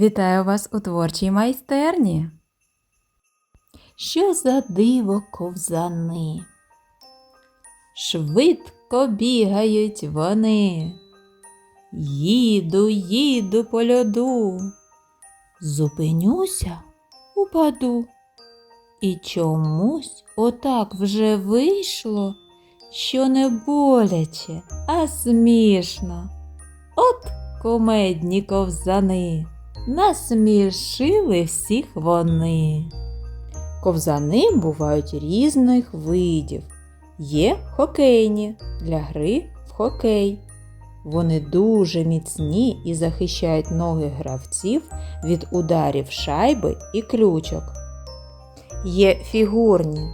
Вітаю вас у творчій майстерні. Що за диво ковзани? Швидко бігають вони. Їду, їду по льоду. Зупинюся, упаду. І чомусь отак вже вийшло, що не боляче, а смішно. От кумедні ковзани, насмішили всіх вони. Ковзани бувають різних видів. Є хокейні для гри в хокей. Вони дуже міцні і захищають ноги гравців від ударів шайби і ключок. Є фігурні.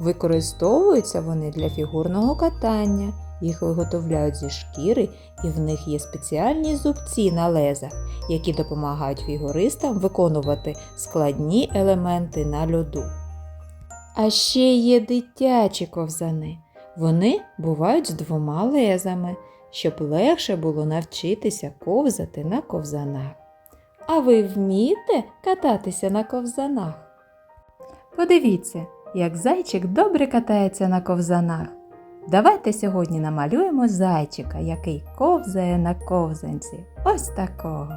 Використовуються вони для фігурного катання. Їх виготовляють зі шкіри, і в них є спеціальні зубці на лезах, які допомагають фігуристам виконувати складні елементи на льоду. А ще є дитячі ковзани. Вони бувають з двома лезами, щоб легше було навчитися ковзати на ковзанах. А ви вмієте кататися на ковзанах? Подивіться, як зайчик добре катається на ковзанах. Давайте сьогодні намалюємо зайчика, який ковзає на ковзанці. Ось такого.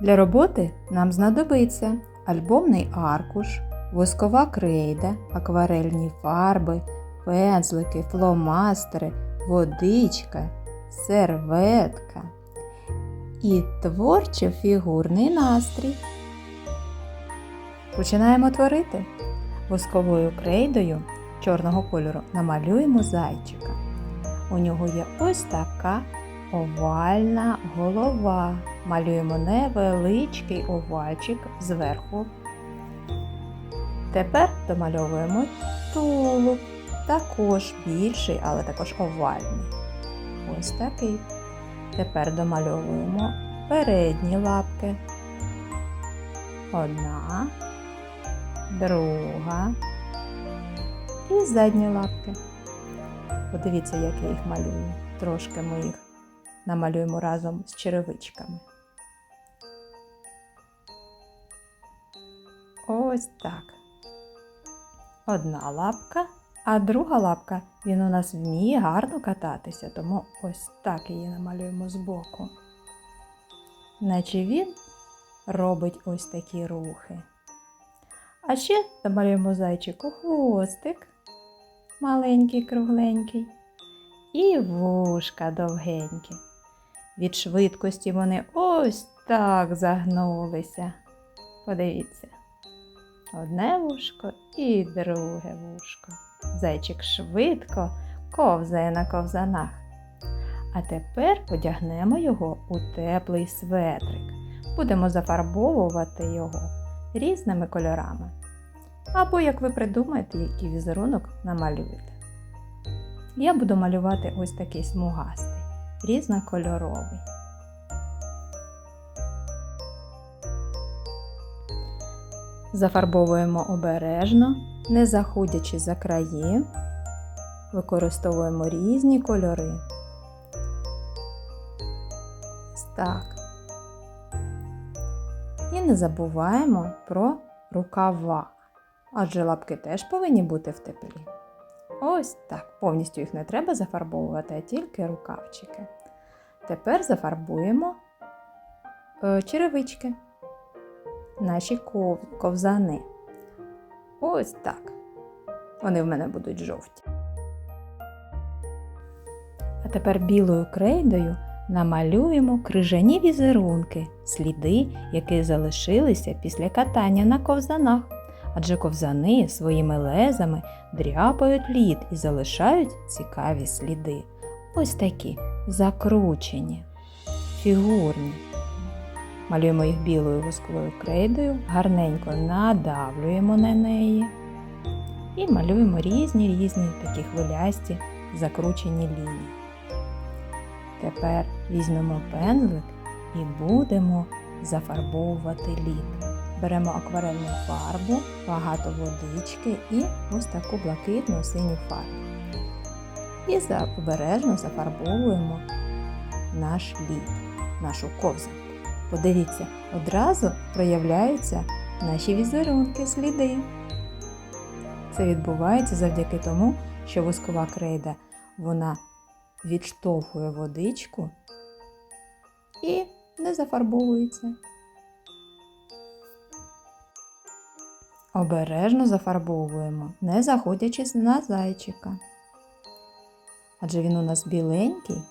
Для роботи нам знадобиться альбомний аркуш, воскова крейда, акварельні фарби, пензлики, фломастери, водичка, серветка і творчо-фігурний настрій. Починаємо творити. Восковою крейдою чорного кольору намалюємо зайчика. У нього є ось така овальна голова. Малюємо невеличкий овальчик зверху. Тепер домальовуємо тулуб, також більший, але також овальний. Ось такий. Тепер домальовуємо передні лапки. Одна, друга і задні лапки. Подивіться, як я їх малюю. Трошки ми їх намалюємо разом з черевичками. Ось так. Одна лапка, а друга лапка він у нас вміє гарно кататися, тому ось так її намалюємо збоку. Наче він робить ось такі рухи. А ще намалюємо зайчику хвостик, маленький, кругленький, і вушка довгенькі. Від швидкості вони ось так загнулися. Подивіться. Одне вушко і друге вушко. Зайчик швидко ковзає на ковзанах. А тепер одягнемо його у теплий светрик. Будемо зафарбовувати його різними кольорами. Або, як ви придумаєте, який візерунок намалюєте. Я буду малювати ось такий смугастий, різнокольоровий. Зафарбовуємо обережно, не заходячи за краї, використовуємо різні кольори. Так. І не забуваємо про рукава, адже лапки теж повинні бути в теплі. Ось так. Повністю їх не треба зафарбовувати, а тільки рукавчики. Тепер зафарбуємо е, черевички, наші ков- ковзани. Ось так. Вони в мене будуть жовті. А тепер білою крейдою намалюємо крижані візерунки, сліди, які залишилися після катання на ковзанах. Адже ковзани своїми лезами дряпають лід і залишають цікаві сліди. Ось такі закручені, фігурні. Малюємо їх білою восковою крейдою, гарненько надавлюємо на неї і малюємо різні різні такі хвилясті закручені лінії. Тепер візьмемо пензлик і будемо зафарбовувати лід. Беремо акварельну фарбу, багато водички і ось таку блакитну синю фарбу. І обережно зафарбовуємо наш лід, нашу ковзанку. Подивіться, одразу проявляються наші візерунки, сліди. Це відбувається завдяки тому, що воскова крейда вона відштовхує водичку і не зафарбовується. Обережно зафарбовуємо, не заходячи на зайчика. Адже він у нас біленький,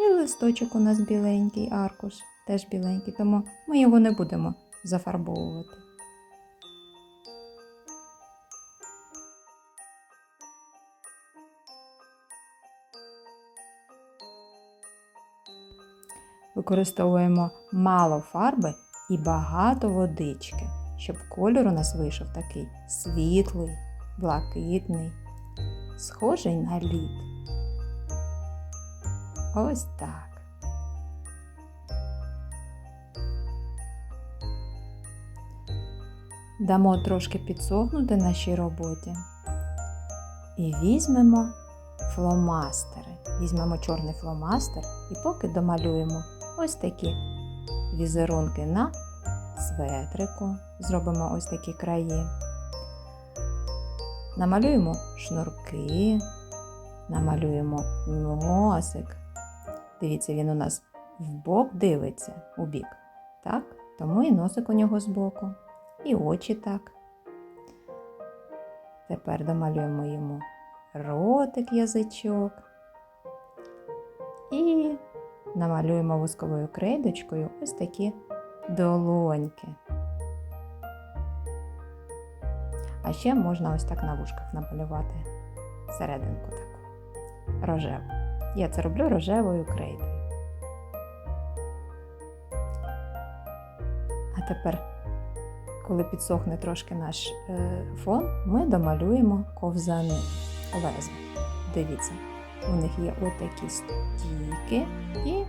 і листочок у нас біленький, аркуш теж біленький, тому ми його не будемо зафарбовувати. Використовуємо мало фарби і багато водички, щоб кольор у нас вийшов такий світлий, блакитний, схожий на лід. Ось так. Дамо трошки підсохнути нашій роботі. І візьмемо фломастери. Візьмемо чорний фломастер і поки домалюємо ось такі візерунки на светрику. Зробимо ось такі краї. Намалюємо шнурки, намалюємо носик. Дивіться, він у нас в бок дивиться у бік. Так? Тому і носик у нього збоку. І очі так. Тепер домалюємо йому ротик, язичок. І намалюємо восковою крейдочкою ось такі долоньки. А ще можна ось так на вушках намалювати серединку таку рожеву. Я це роблю рожевою крейдою. А тепер, коли підсохне трошки наш е, фон, ми домалюємо ковзани леза. Дивіться, у них є отакі стійки і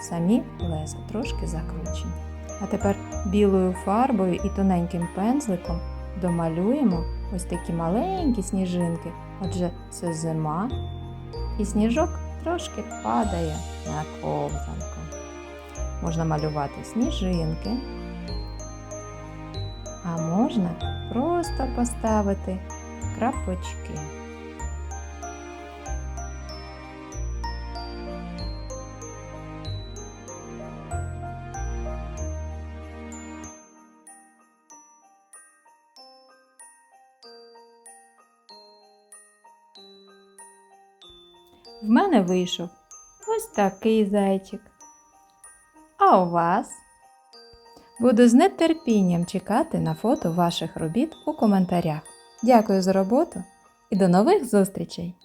самі леза трошки закручені. А тепер білою фарбою і тоненьким пензликом домалюємо ось такі маленькі сніжинки. Отже, це зима, і сніжок трошки падає на ковзанку. Можна малювати сніжинки, а можна просто поставити крапочки. В мене вийшов ось такий зайчик. А у вас? Буду з нетерпінням чекати на фото ваших робіт у коментарях. Дякую за роботу і до нових зустрічей!